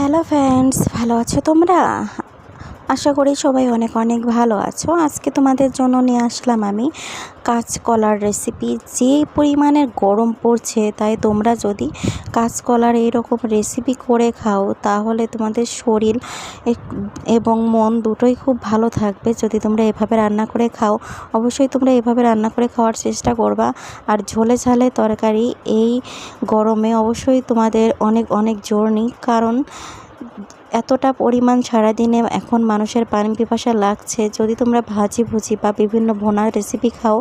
Hello friends ভালো আছো তোমরা? আশা করি সবাই অনেক অনেক ভালো আছো। আজকে তোমাদের জন্য নিয়ে আসলাম আমি কাঁচকলার রেসিপি যে পরিমাণের গরম পড়ছে, তাই তোমরা যদি কাঁচকলার এইরকম রেসিপি করে খাও, তাহলে তোমাদের শরীর এবং মন দুটোই খুব ভালো থাকবে। যদি তোমরা এভাবে রান্না করে খাও, অবশ্যই তোমরা এভাবে রান্না করে খাওয়ার চেষ্টা করবা। আর ঝোলে ঝালে তরকারি এই গরমে অবশ্যই তোমাদের অনেক অনেক জোর নেই কারণ এতটা পরিমাণ সারাদিনে এখন মানুষের পানি পিপাসা লাগছে। যদি তোমরা ভাজি ভুজি বা বিভিন্ন ভোনা রেসিপি খাও,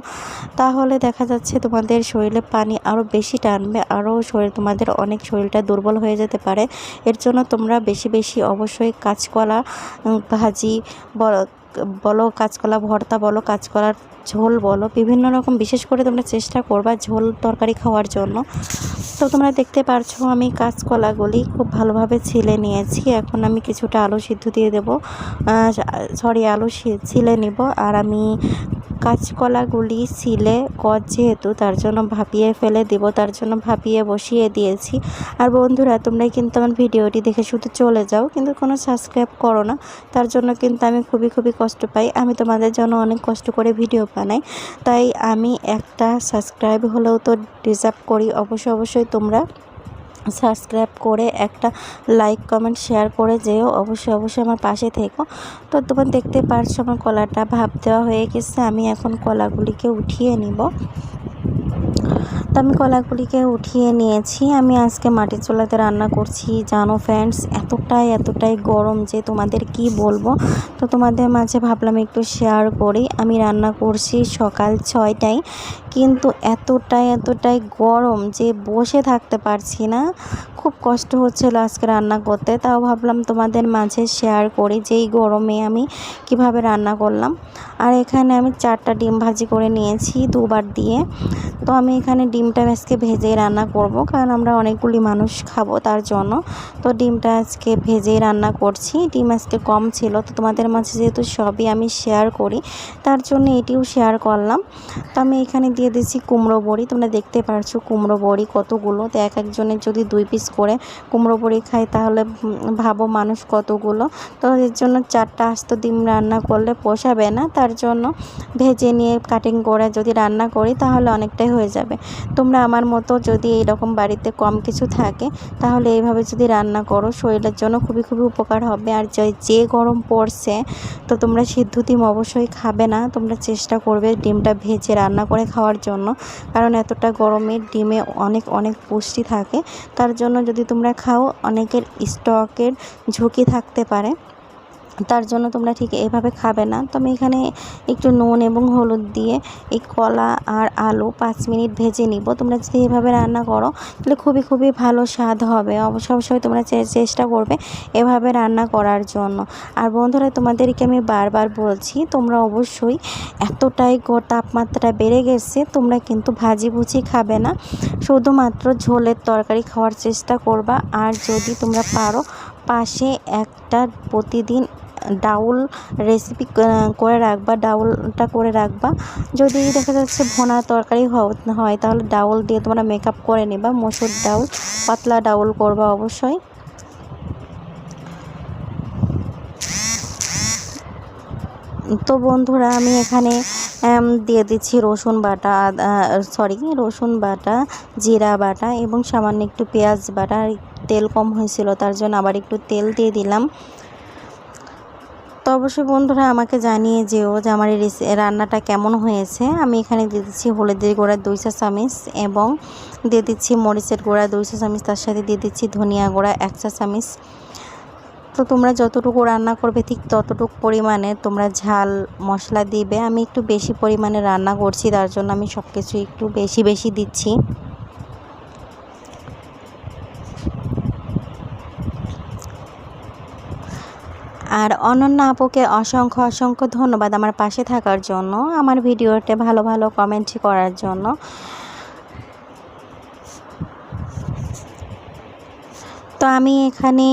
তাহলে দেখা যাচ্ছে তোমাদের শরীরে পানি আরও বেশি টানবে আরও শরীর, তোমাদের অনেক শরীরটা দুর্বল হয়ে যেতে পারে। এর জন্য তোমরা বেশি বেশি অবশ্যই কাঁচকলা ভাজি বলো বলো কাঁচকলা ভর্তা বলো, কাঁচকলার ঝোল বলো, বিভিন্ন রকম, বিশেষ করে তোমরা চেষ্টা করবা ঝোল তরকারি খাওয়ার জন্য। তো তোমরা দেখতে পারছ, আমি কাঁচকলাগুলি খুব ভালোভাবে ছিলে নিয়েছি। এখন আমি কিছুটা আলু সিদ্ধ দিয়ে দেবো। সরি, আলু ছিলে নিব। আর আমি কাঁচকলাগুলি ছিলে কচ যেহেতু, তার জন্য ভাপিয়ে ফেলে দেব, তার জন্য ভাপিয়ে বসিয়ে দিয়েছি। আর বন্ধুরা তোমরা কিন্তু আমার ভিডিওটি দেখে শুধু চলে যাও, কিন্তু কোনো সাবস্ক্রাইব করো না। তার জন্য কিন্তু আমি খুবই খুবই কষ্ট পাই। আমি তোমাদের জন্য অনেক কষ্ট করে ভিডিও বানাই। তাই আমি একটা সাবস্ক্রাইব হলেও তো ডিজার্ভ করি। অবশ্যই অবশ্যই তোমরা সাবস্ক্রাইব করে একটা লাইক, কমেন্ট, শেয়ার করে যেও। অবশ্যই অবশ্যই আমার পাশে থেকো। তো তোমার দেখতে পারছ আমার কলাটা ভাব দেওয়া হয়ে গেছে। আমি এখন কলাগুলিকে উঠিয়ে নিব। আমি কলাগুলিকে উঠিয়ে নিয়েছি। আমি আজকে মাটির চুলাতে রান্না করছি। জানো ফ্রেন্ডস এতটাই এতটাই গরম যে তোমাদের কি বলব? তো তোমাদের মাঝে ভাবলাম একটু শেয়ার করি। আমি রান্না করছি সকাল ছয়টায়, কিন্তু এতটাই এতটাই গরম যে বসে থাকতে পারছি না। খুব কষ্ট হচ্ছিল আজকে রান্না করতে। তাও ভাবলাম তোমাদের মাঝে শেয়ার করি যে এই গরমে আমি কীভাবে রান্না করলাম। আর এখানে আমি চারটা ডিম ভাজি করে নিয়েছি দুবার দিয়ে। তো আমি এখানে ডিমটা আজকে ভেজেই রান্না করব, কারণ আমরা অনেকগুলি মানুষ খাব তার জন্য। তো ডিমটা আজকে ভেজেই রান্না করছি। ডিম আজকে কম ছিল, তো তোমাদের মাঝে যেহেতু সবই আমি শেয়ার করি, তার জন্য এটিও শেয়ার করলাম। তো আমি এখানে দিয়ে দিচ্ছি কুমড়ো বড়ি, তোমরা দেখতে পারছ কুমড়ো বড়ি কতগুলো। তো এক একজনের যদি দুই পিস করে কুমড়ো বড়ি খায়, তাহলে ভাবো মানুষ কতগুলো। তো এর জন্য চারটা আস্ত ডিম রান্না করলে পোষাবে না, তার জন্য ভেজে নিয়ে কাটিং করে যদি রান্না করি, তাহলে অনেকটাই হয়ে যাবে। তোমরা আমার মতো যদি এইরকম বাড়িতে কম কিছু থাকে, তাহলে এইভাবে যদি রান্না করো, শরীরের জন্য খুবই খুবই উপকার হবে। আর যে গরম পড়ছে, তো তোমরা সিদ্ধ ডিম অবশ্যই খাবে না। তোমরা চেষ্টা করবে ডিমটা ভেজে রান্না করে খাওয়ার জন্য। কারণ এতটা গরমে ডিমে অনেক অনেক পুষ্টি থাকে। তার জন্য যদি তোমরা খাও, অনেকের স্টকের ঝুঁকি থাকতে পারে। তার জন্য তোমরা ঠিক এভাবে খাবে না। তো আমি এখানে একটু নুন এবং হলুদ দিয়ে এই কলা আর আলু পাঁচ মিনিট ভেজে নিব। তোমরা যদি এভাবে রান্না করো, তাহলে খুবই খুবই ভালো স্বাদ হবে। অবশ্যই অবশ্যই তোমরা চেষ্টা করবে এভাবে রান্না করার জন্য। আর বন্ধুরা, তোমাদেরকে আমি বারবার বলছি, তোমরা অবশ্যই এতটাই তাপমাত্রা বেড়ে গেছে, তোমরা কিন্তু ভাজি ভুজি খাবে না। শুধুমাত্র ঝোলের তরকারি খাওয়ার চেষ্টা করবা। আর যদি তোমরা পারো, পাশে একটা প্রতিদিন ডাউল রেসিপি করে রাখবা, ডাউলটা করে রাখবা। যদি দেখা যাচ্ছে ভোনা তরকারি হয়, তাহলে ডাউল দিয়ে তোমরা মেকআপ করে নেবা। মসুর ডাউল, পাতলা ডাউল করবা অবশ্যই। তো বন্ধুরা, আমি এখানে দিয়ে দিচ্ছি রসুন বাটা সরি রসুন বাটা, জিরা বাটা এবং সামান্য একটু পেঁয়াজ বাটা। তেল কম হয়েছিল, তার জন্য আবার একটু তেল দিয়ে দিলাম। তো অবশ্যই বন্ধুরা আমাকে জানিয়ে যেও যে আমার এই রান্নাটা কেমন হয়েছে। আমি এখানে দিয়ে দিচ্ছি হলুদের গুঁড়া, দুই চা চামচ এবং দিয়ে দিচ্ছি মরিচের গুঁড়া, দুই চা চামচ তার সাথে দিয়ে দিচ্ছি ধনিয়া গুঁড়া, এক চা চামচ তো তোমরা যতটুকু রান্না করবে ঠিক ততটুকু পরিমাণে তোমরা ঝাল, মশলা দিবে। আমি একটু বেশি পরিমাণে রান্না করছি, তার জন্য আমি সব কিছু একটু বেশি বেশি দিচ্ছি। আর অনন্য আপুকে অসংখ্য অসংখ্য ধন্যবাদ আমার পাশে থাকার জন্য, আমার ভিডিওতে ভালো ভালো কমেন্ট করার জন্য। তো আমি এখানে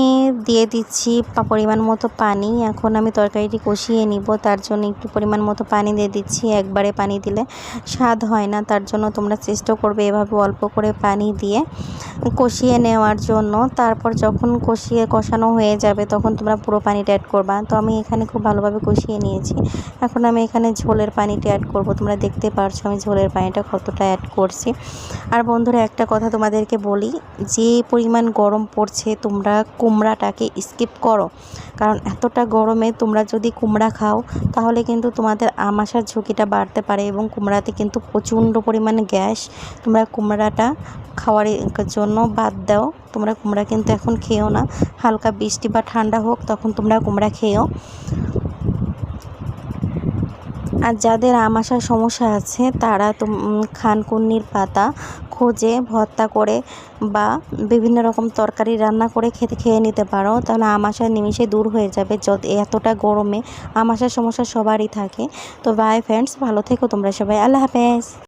দিয়ে দিচ্ছি পরিমাণ মতো পানি। এখন আমি তরকারিটি কষিয়ে নিব, তার জন্য একটু পরিমাণ মতো পানি দিয়ে দিচ্ছি। একবারে পানি দিলে স্বাদ হয় না, তার জন্য তোমরা চেষ্টা করবে এভাবে অল্প করে পানি দিয়ে কষিয়ে নেওয়ার জন্য। তারপর যখন কষিয়ে কষানো হয়ে যাবে, তখন তোমরা পুরো পানিটা অ্যাড করবা। তো আমি এখানে খুব ভালোভাবে কষিয়ে নিয়েছি। এখন আমি এখানে ঝোলের পানিটা অ্যাড করব। তোমরা দেখতে পারছ আমি ঝোলের পানিটা কতটা অ্যাড করছি। আর বন্ধুরা, একটা কথা তোমাদেরকে বলি, যে পরিমাণ গরম পড়ছে তোমরা কুমড়াটাকে স্কিপ করো। কারণ এতটা গরমে তোমরা যদি কুমড়া খাও, তাহলে কিন্তু তোমাদের আমাশার ঝুঁকিটা বাড়তে পারে এবং কুমড়াতে কিন্তু প্রচণ্ড পরিমাণে গ্যাস তোমরা কুমড়াটা খাওয়ার জন্য বাদ দাও। তোমরা কুমড়া কিন্তু এখন খেও না। হালকা বৃষ্টি বা ঠান্ডা হোক, তখন তোমরা কুমড়া খেও আর যাদের আমাশার সমস্যা আছে, তারা তো খানকুন্নির পাতা খোঁজে, ভর্তা করে বা বিভিন্ন রকম তরকারি রান্না করে খেতে, খেয়ে নিতে পারো। তাহলে আমাশার নিমিষে দূর হয়ে যাবে যত এতটা গরমে। আমাশার সমস্যা সবারই থাকে। তো বাই ফ্রেন্ডস ভালো থেকো তোমরা সবাই। আল্লাহ হাফেজ।